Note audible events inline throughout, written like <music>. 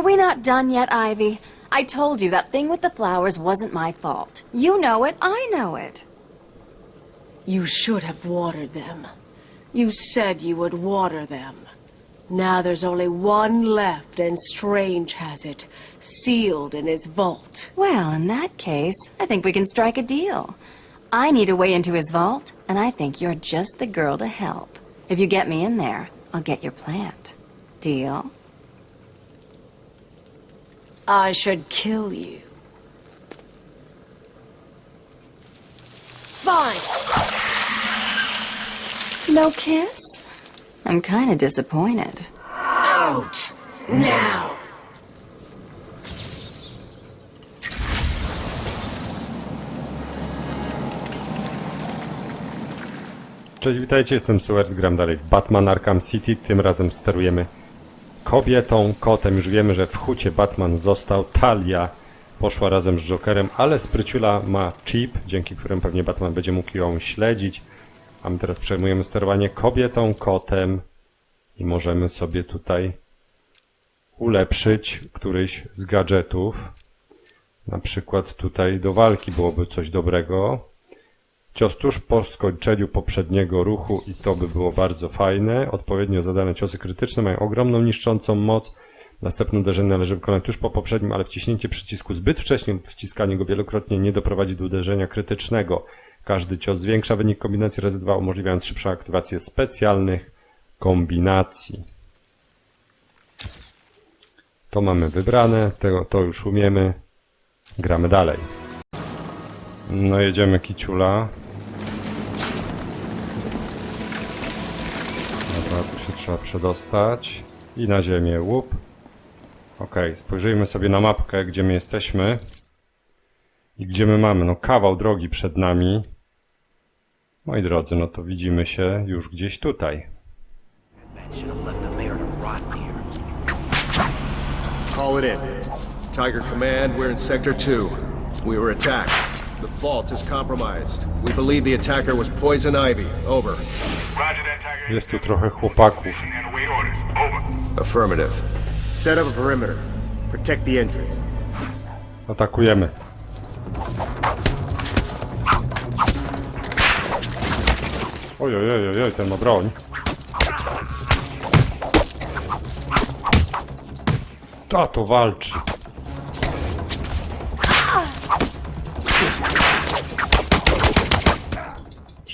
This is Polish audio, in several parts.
Are we not done yet, Ivy? I told you that thing with the flowers wasn't my fault. You know it, I know it. You should have watered them. You said you would water them. Now there's only one left, and Strange has it, sealed in his vault. Well, in that case, I think we can strike a deal. I need a way into his vault, and I think you're just the girl to help. If you get me in there, I'll get your plant. Deal? I should kill you. Fine. No kiss? I'm kinda disappointed. Out. Now. Cześć, witajcie, jestem Suert, gram dalej w Batman Arkham City. Tym razem sterujemy kobietą, kotem. Już wiemy, że w hucie Batman został. Talia poszła razem z Jokerem, ale Spryciula ma chip, dzięki którym pewnie Batman będzie mógł ją śledzić. A my teraz przejmujemy sterowanie kobietą, kotem i możemy sobie tutaj ulepszyć któryś z gadżetów. Na przykład tutaj do walki byłoby coś dobrego. Cios tuż po skończeniu poprzedniego ruchu i to by było bardzo fajne. Odpowiednio zadane ciosy krytyczne mają ogromną niszczącą moc. Następne uderzenie należy wykonać tuż po poprzednim, ale wciśnięcie przycisku zbyt wcześnie lub wciskanie go wielokrotnie nie doprowadzi do uderzenia krytycznego. Każdy cios zwiększa wynik kombinacji razy 2, umożliwiając szybszą aktywację specjalnych kombinacji. To mamy wybrane, tego, to już umiemy. Gramy dalej. No jedziemy kiciula. Się trzeba przedostać. I na ziemię, łup. Ok, spojrzyjmy sobie na mapkę, gdzie my jesteśmy. I gdzie my mamy. No kawał drogi przed nami. Moi drodzy, no to widzimy się już gdzieś tutaj. Call it in. Tiger Command, we're in Sector 2. We were attacked. The vault is compromised. We believe the attacker was Poison Ivy. Over. Roger that, Tiger. Jest tu trochę chłopaków. And await orders. Over. Affirmative. Set up a perimeter. Protect the entrance. Atakujemy. Oj, oj, oj, oj, oj, ten ma broń. Ta to walczy.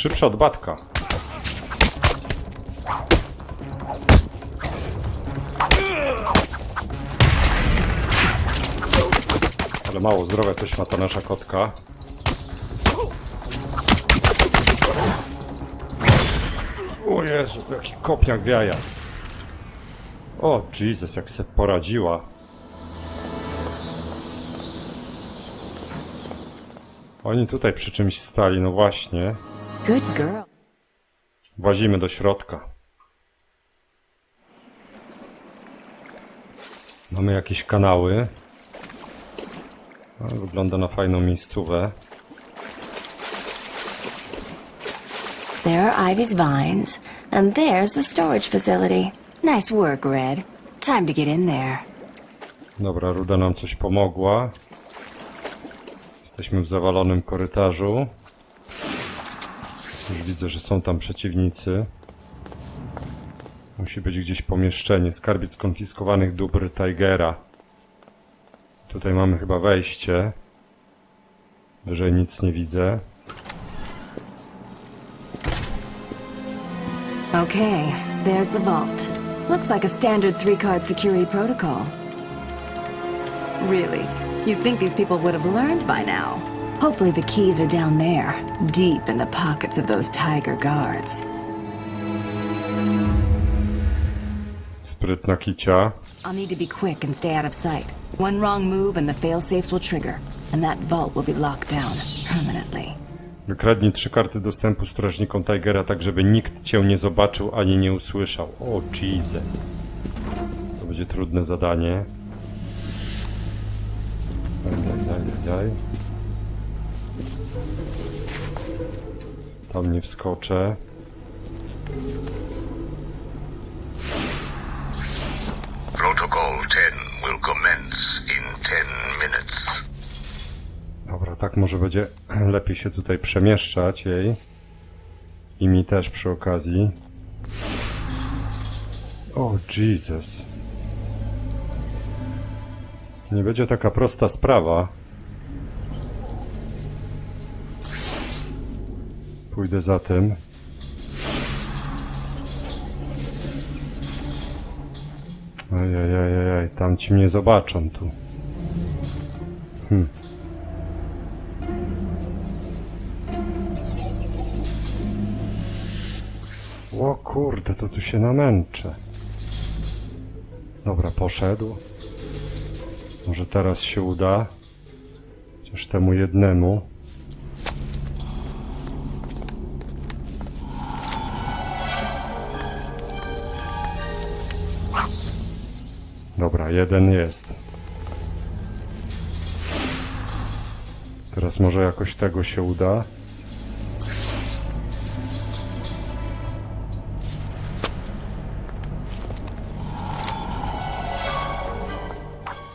Szybsza od Batka. Ale mało zdrowia coś ma ta nasza kotka. O Jezu, jaki kopniak w jaja. O Jesus, jak se poradziła. Oni tutaj przy czymś stali, no właśnie. Good girl. Włazimy do środka. Mamy jakieś kanały. No, wygląda na fajną miejscówę. There are Ivy's vines, and there's the storage facility. Nice work, Red. Time to get in there. Dobra, Ruda nam coś pomogła. Jesteśmy w zawalonym korytarzu. Już widzę, że są tam przeciwnicy. Musi być gdzieś pomieszczenie. Skarbiec skonfiskowanych dóbr Tigera. Tutaj mamy chyba wejście. Wyżej nic nie widzę. Okay, there's the vault. Looks like a standard three card security protocol. Really? You'd think these people would have learned by now. Hopefully, the keys are down there, deep in the pockets of those tiger guards. Sprytna kicia. I'll need to be quick and stay out of sight. One wrong move and the failsafes will trigger, and that vault will be locked down permanently. Wykradnij trzy karty dostępu strażnikom Tigera, tak żeby nikt cię nie zobaczył ani nie usłyszał. O Jesus. To będzie trudne zadanie. Ajajajajaj. Tam nie wskoczę. Protocol 10. will commence in ten minutes. Dobra, tak może będzie <clears throat> lepiej się tutaj przemieszczać jej. I mi też przy okazji. O, Jesus. Nie będzie taka prosta sprawa. Pójdę za tym. Ojej, tam ci mnie zobaczą tu. O kurde, to tu się namęczę. Dobra, poszedł. Może teraz się uda. Chociaż temu jednemu. Jeden jest. Teraz może jakoś tego się uda.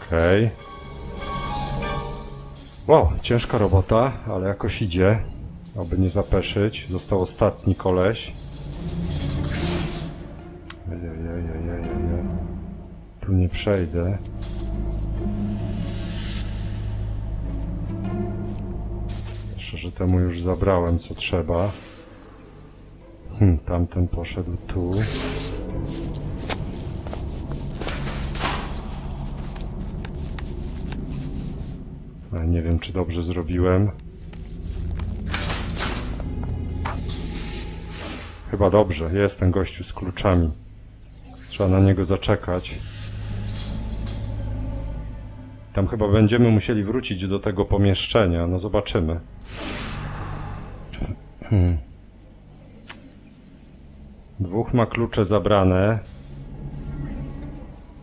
Okej. Wow, ciężka robota, ale jakoś idzie. Aby nie zapeszyć. Został ostatni koleś. Tu nie przejdę. Jeszcze, że temu już zabrałem co trzeba. Hmm, tamten poszedł tu. Ale nie wiem, czy dobrze zrobiłem. Chyba dobrze. Jest ten gościu z kluczami. Trzeba na niego zaczekać. Tam chyba będziemy musieli wrócić do tego pomieszczenia. No zobaczymy. Hmm. Dwóch ma klucze zabrane.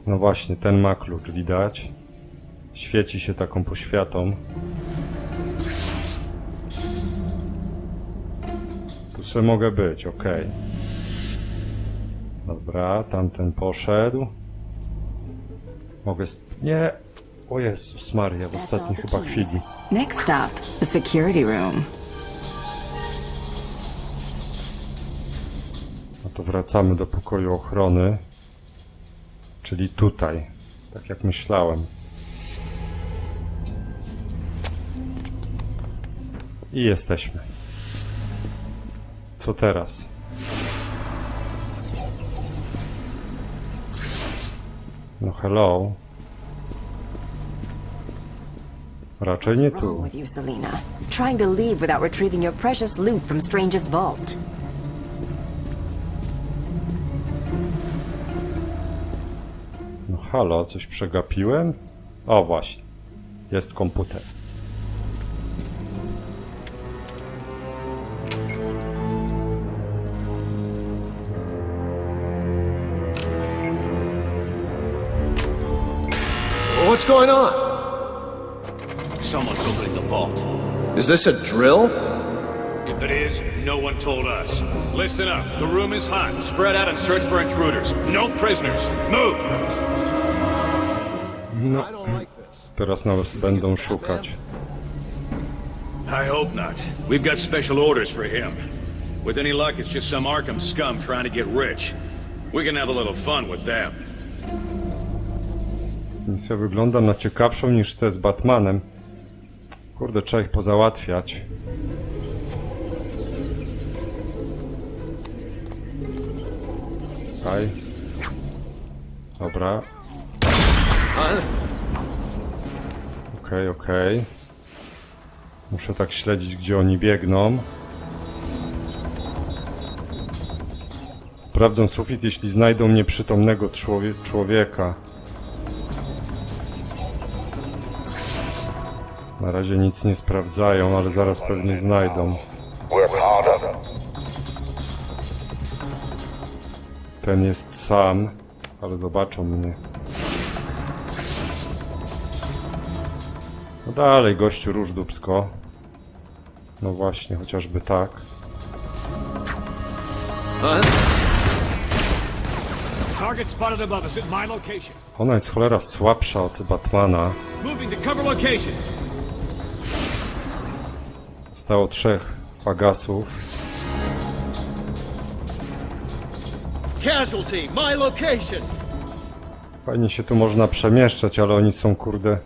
No właśnie, ten ma klucz, widać. Świeci się taką poświatą. Tu sobie mogę być, ok. Dobra, tamten poszedł. Mogę. Nie! O Jezus Maria, w ostatniej chyba chwili. Next stop, the security room. No to wracamy do pokoju ochrony. Czyli tutaj. Tak jak myślałem. I jesteśmy. Co teraz? No hello. Raczej nie tu. with you, Selena? Trying to leave without retrieving your precious loot from Strange's vault. No halo, coś przegapiłem? O właśnie. Jest komputer. What's going on? Someone's opening the vault. Is this a drill? If it is, no one told us. Listen up. The room is hot. Spread out and search for intruders. No prisoners. Move! No, I don't like this. teraz nas będą szukać. I hope not. We've got special orders for him. With any luck, it's just some Arkham scum trying to get rich. We can have a little fun with them. Misja wygląda na ciekawszą niż te z Batmanem. Kurde, trzeba ich pozałatwiać. Aj. Dobra. Okej, okej. Muszę tak śledzić, gdzie oni biegną. Sprawdzą sufit, jeśli znajdą nieprzytomnego człowie człowieka. Na razie nic nie sprawdzają, ale zaraz pewnie znajdą. Ten jest sam, ale zobaczą mnie. No dalej, gościu róż dubsko. No właśnie, chociażby tak. Ona jest cholera słabsza od Batmana. Moving to cover location. Stało trzech fagasów. Casualty, my location! Fajnie się tu można przemieszczać, ale oni są kurde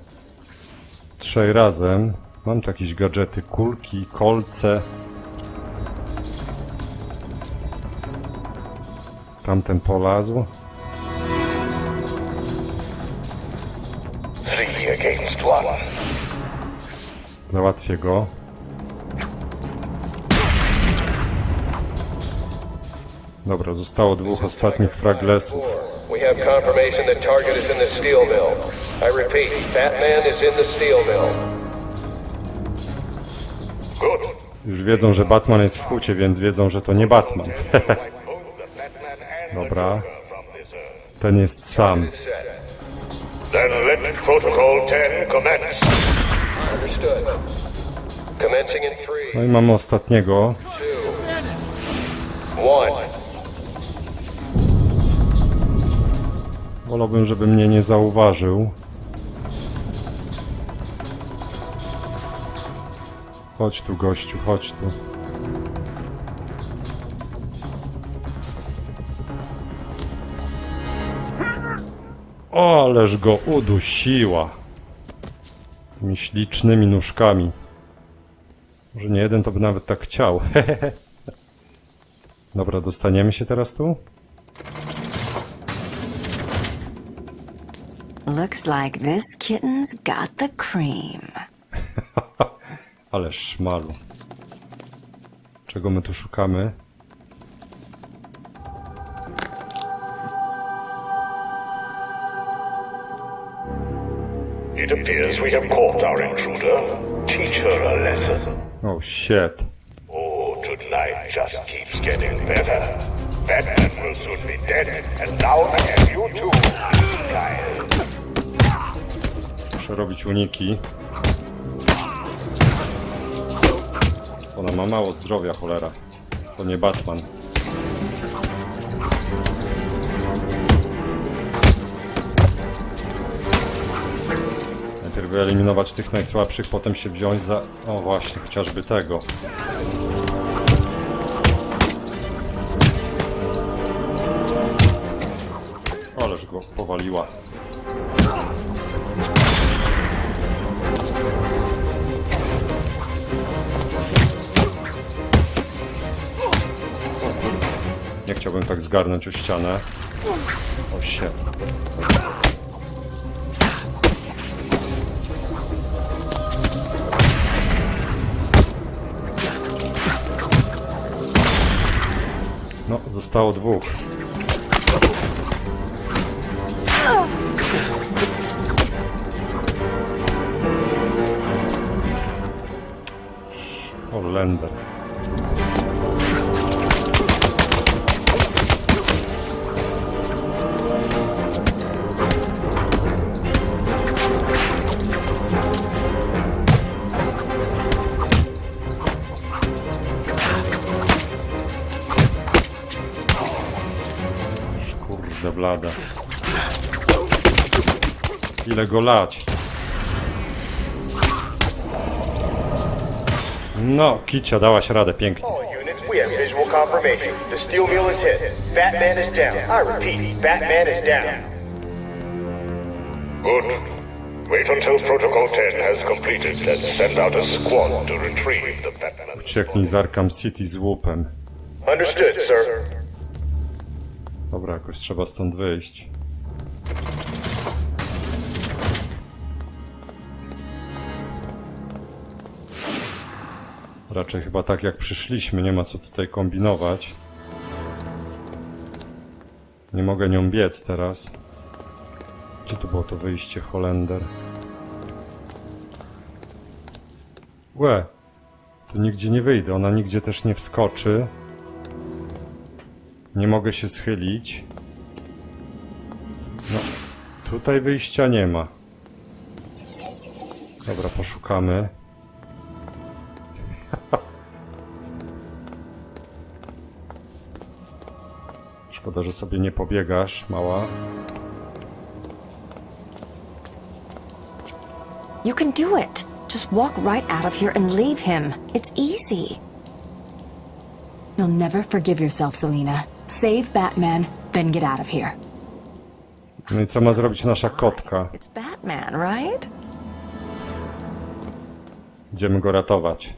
trzej razem. Mam tu jakieś gadżety, kulki, kolce. Tamten polazł. Three against one. Załatwię go. Dobra, zostało dwóch ostatnich fraglesów. We have confirmation that target is in the steel mill. I repeat, Batman is in the steel mill. Good. Już wiedzą, że Batman jest w hucie, więc wiedzą, że to nie Batman. <laughs> Dobra. Ten jest sam. Then let Protocol 10 commence. Understood. Commencing in three, No i mamy ostatniego. one. Wolałbym, żeby mnie nie zauważył. Chodź tu, gościu, chodź tu. O, ależ go udusiła. Tymi ślicznymi nóżkami. Może nie jeden to by nawet tak chciał. <laughs> Dobra, dostaniemy się teraz tu? Looks like this kitten's got the cream. <laughs> Ale szmalu. Czego my tu szukamy? It appears we have caught our intruder. Teach her a lesson. Oh shit. Oh, tonight just keeps getting better. Batman will soon be dead, and down and you too, Kyle. Muszę robić uniki. Ona ma mało zdrowia, cholera. To nie Batman. Najpierw wyeliminować tych najsłabszych, potem się wziąć za... O właśnie, chociażby tego. Ależ go powaliła. Nie chciałbym tak zgarnąć o ścianę. O shit. No, zostało dwóch. Holender. Blada. Ile go lać? No, Kicia, dałaś radę, pięknie. All units, we have visual confirmation. The steel mill is hit. Batman is down. I repeat, Batman is down. Good. Wait until Protocol 10 has completed and send out a squad to retrieve the Batman. Ucieknij z Arkham City z łupem. Understood, sir. Dobra, jakoś trzeba stąd wyjść. Raczej chyba tak jak przyszliśmy, nie ma co tutaj kombinować. Nie mogę nią biec teraz. Gdzie tu było to wyjście, Holender? Łe! Tu nigdzie nie wyjdę, ona nigdzie też nie wskoczy. Nie mogę się schylić. No, tutaj wyjścia nie ma. Dobra, poszukamy. <laughs> Szkoda, że sobie nie pobiegasz, mała. You can do it. Just walk right out of here and leave him. It's easy. You'll never forgive yourself, Selena. Save Batman, then get out of here. No i co ma zrobić nasza kotka? It's Batman, right? Idziemy go ratować.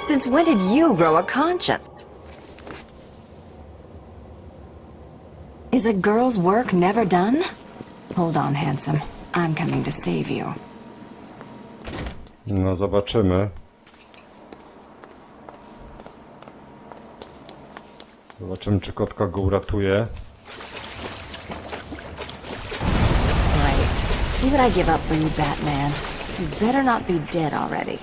Since when did you grow a conscience? Is a girl's work never done? Hold on, handsome. I'm coming to save you. No zobaczymy. Zobaczymy, czy kotka go uratuje. Right. See what I give up for you, Batman. You better not be dead already.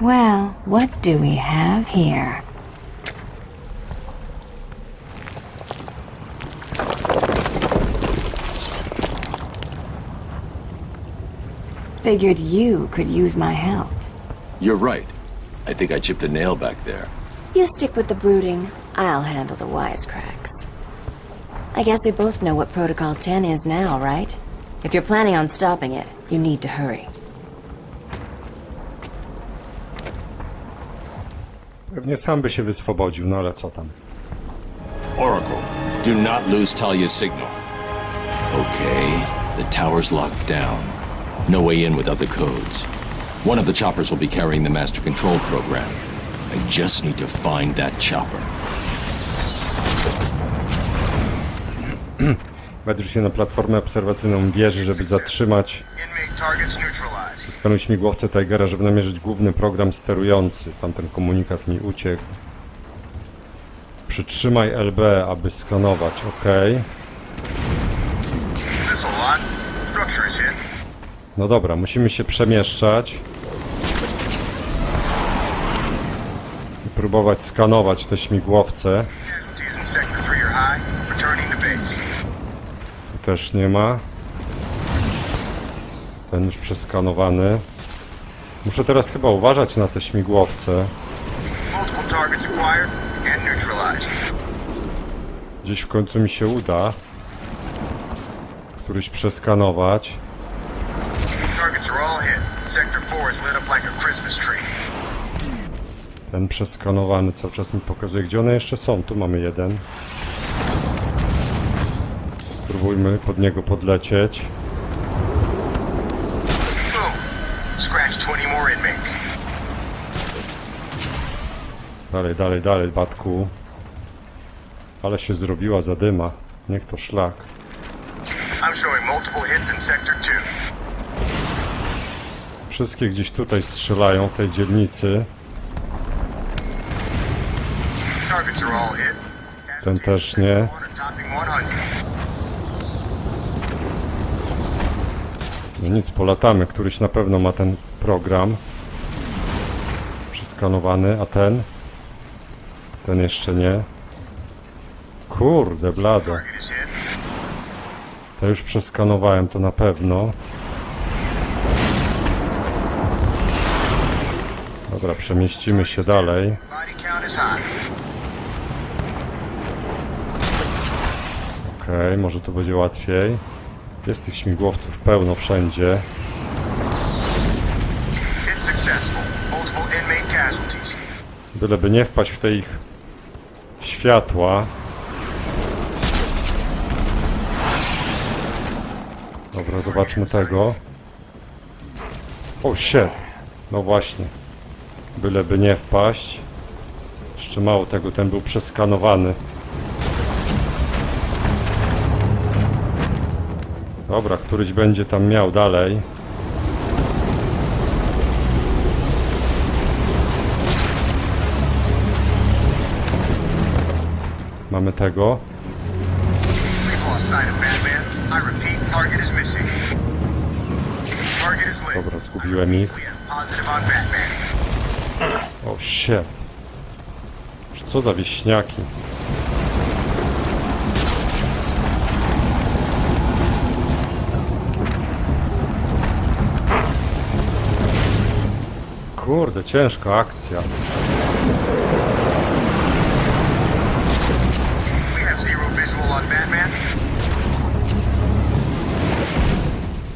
Well, what do we have here? Figured you could use my help. You're right. I think I chipped a nail back there. You stick with the brooding. I'll handle the wisecracks. I guess we both know what Protocol 10 is now, right? If you're planning on stopping it, you need to hurry. Pewnie sam by się wyswobodził, no ale co tam. Oracle, do not lose Talia's signal. Okay, the tower's locked down. No way in without the codes. One of the choppers will be carrying the master control program. I just need to find that chopper. <clears throat> Wedrz się na platformę obserwacyjną wieży, żeby zatrzymać. Skanuj śmigłowce Tigera, żeby namierzyć główny program sterujący. Tamten komunikat mi uciekł. Przytrzymaj LB, aby skanować. OK. Missile lock. Structure is hit. No dobra, musimy się przemieszczać. I próbować skanować te śmigłowce. Casualties in sector 3 are high. Returning to base. Tu też nie ma. Ten już przeskanowany. Muszę teraz chyba uważać na te śmigłowce. Gdzieś w końcu mi się uda któryś przeskanować. Are all hit. Sector 4 is lit up like a Christmas tree. Ten przeskanowany cały czas mi pokazuje, gdzie one jeszcze są. Tu mamy jeden. Spróbujmy pod niego podlecieć. Boom. Scratch 20 more inmates. Dalej, dalej, dalej, Batku. Ale się zrobiła zadyma. Niech to szlak. I'm showing multiple hits in sector 2. Wszystkie gdzieś tutaj strzelają w tej dzielnicy. Ten też nie. One are topping 100. No nic, polatamy. Któryś na pewno ma ten program. Przeskanowany, a ten? Ten jeszcze nie. Kurde, hit. To już przeskanowałem, to na pewno. Dobra, przemieścimy się dalej. Okej, może tu będzie łatwiej. Jest tych śmigłowców pełno wszędzie. Byleby nie wpaść w te ich światła. Dobra, zobaczmy tego. O, shit. No właśnie. Byleby nie wpaść. Jeszcze mało tego, ten był przeskanowany. Dobra, któryś będzie tam miał dalej. Mamy tego. Dobra, zgubiłem ich. O oh shit. Co za wieśniaki. Kurde, ciężka akcja.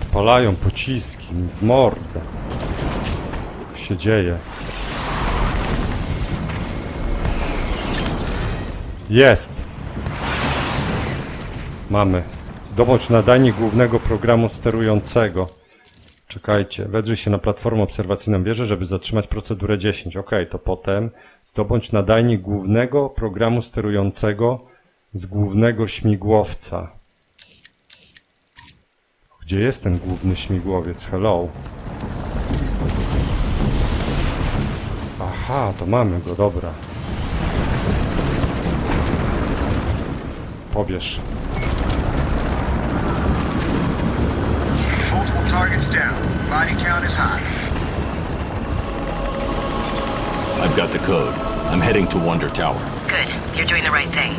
Odpalają pociski w mordę. Jak się dzieje? Jest! Mamy. Zdobądź nadajnik głównego programu sterującego. Czekajcie, wedrzyj się na platformę obserwacyjną wieży, żeby zatrzymać procedurę 10. Ok, to potem zdobądź nadajnik głównego programu sterującego z głównego śmigłowca. Gdzie jest ten główny śmigłowiec? Hello. Aha, to mamy go, dobra. Pobierz. Multiple targets down. Body count is high. I've got the code. I'm heading to Wonder Tower. Good. You're doing the right thing.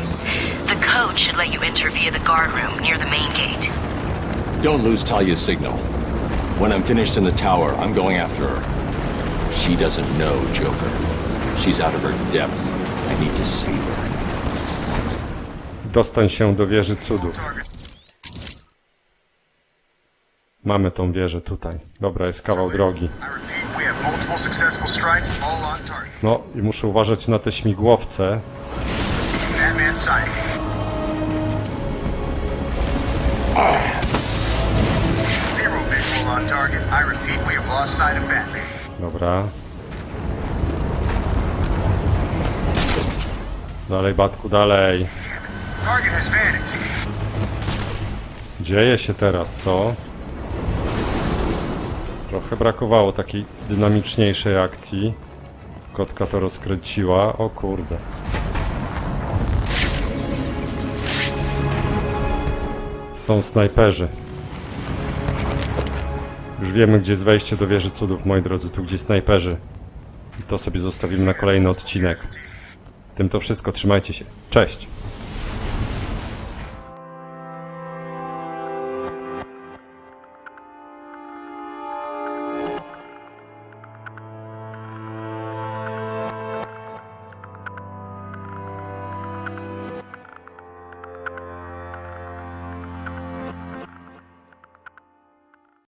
The code should let you enter via the guard room near the main gate. Don't lose Talia's signal. When I'm finished in the tower, I'm going after her. She doesn't know Joker. She's out of her depth. I need to save her. Dostań się do wieży cudów. Mamy tą wieżę tutaj. Dobra, jest kawał drogi. No i muszę uważać na te śmigłowce. Dobra. Dalej, Batku, dalej. Dzieje się teraz, co? Trochę brakowało takiej dynamiczniejszej akcji. Kotka to rozkręciła. O kurde. Są snajperzy. Już wiemy, gdzie jest wejście do wieży cudów, moi drodzy. Tu, gdzie snajperzy. I to sobie zostawimy na kolejny odcinek. W tym to wszystko. Trzymajcie się. Cześć!